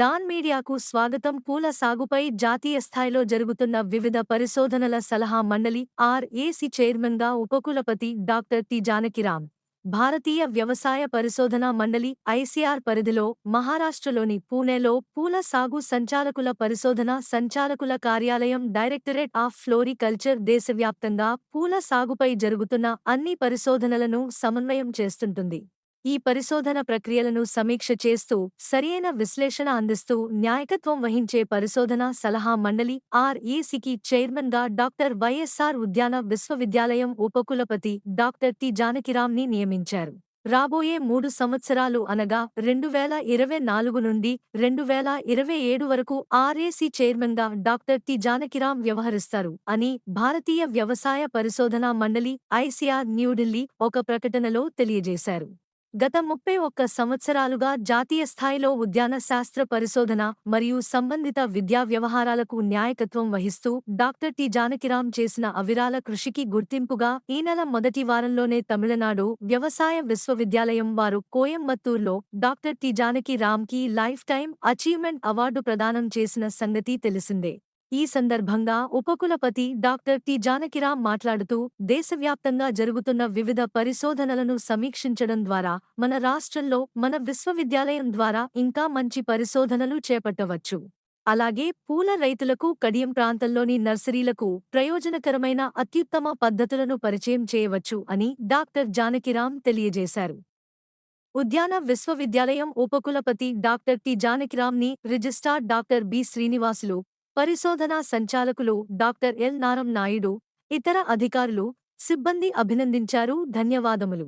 Don మీడియాకు స్వాగతం. పూల సాగుపై జాతీయ స్థాయిలో జరుగుతున్న వివిధ పరిశోధనల సలహా మండలి ఆర్ఏసి చైర్మన్గా ఉపకులపతి డాక్టర్ టి జానకిరామ్. భారతీయ వ్యవసాయ పరిశోధనా మండలి ఐసీఆర్ పరిధిలో మహారాష్ట్రలోని పూణేలో పూల సాగు సంచాలకుల పరిశోధన సంచాలకుల కార్యాలయం డైరెక్టరేట్ ఆఫ్ ఫ్లోరికల్చర్ దేశవ్యాప్తంగా పూల సాగుపై జరుగుతున్న అన్ని పరిశోధనలను సమన్వయం చేస్తుంటుంది. ఈ పరిశోధన ప్రక్రియలను సమీక్ష చేస్తూ సరియైన విశ్లేషణ అందిస్తూ న్యాయకత్వం వహించే పరిశోధన సలహా మండలి ఆర్ఈసికి చైర్మన్గా డాక్టర్ వైఎస్ఆర్ ఉద్యాన విశ్వవిద్యాలయం ఉపకులపతి డాక్టర్ టి జానకిరామ్ని నియమించారు. రాబోయే మూడు సంవత్సరాలు అనగా రెండు వేల ఇరవై నాలుగు నుండి రెండు వేల ఇరవై ఏడు వరకు ఆర్ఏసీ చైర్మన్గా డాక్టర్ టి జానకిరామ్ వ్యవహరిస్తారు అని భారతీయ వ్యవసాయ పరిశోధనా మండలి ఐసీఆర్ న్యూఢిల్లీ ఒక ప్రకటనలో తెలియజేశారు. గత ముప్పై ఒక్క సంవత్సరాలుగా జాతీయ స్థాయిలో ఉద్యాన శాస్త్ర పరిశోధన మరియు సంబంధిత విద్యా వ్యవహారాలకు న్యాయకత్వం వహిస్తూ డాక్టర్ టి జానకిరాం చేసిన అవిరాల కృషికి గుర్తింపుగా ఈ నెల మొదటి వారంలోనే తమిళనాడు వ్యవసాయ విశ్వవిద్యాలయం వారు కోయంబత్తూర్లో డాక్టర్ టి జానకి రామ్కి లైఫ్ టైం అచీవ్మెంట్ అవార్డు ప్రదానం చేసిన సంగతి తెలిసిందే. ఈ సందర్భంగా ఉపకులపతి డాక్టర్ టి. జానకిరామ్ మాట్లాడుతూ దేశవ్యాప్తంగా జరుగుతున్న వివిధ పరిశోధనలను సమీక్షించడం ద్వారా మన రాష్ట్రంలో మన విశ్వవిద్యాలయం ద్వారా ఇంకా మంచి పరిశోధనలు చేపట్టవచ్చు. అలాగే పూల రైతులకు కడియం ప్రాంతంలోని నర్సరీలకు ప్రయోజనకరమైన అత్యుత్తమ పద్ధతులను పరిచయం చేయవచ్చు అని డాక్టర్ జానకిరామ్ తెలియజేశారు. ఉద్యాన విశ్వవిద్యాలయం ఉపకులపతి డాక్టర్ టి. జానకిరాంని రిజిస్ట్రార్ డాక్టర్ బి. శ్రీనివాసులు పరిశోధనా సంచాలకులు డాక్టర్ ఎల్. నారం నాయుడు ఇతర అధికారులు సిబ్బంది అభినందించారు. ధన్యవాదములు.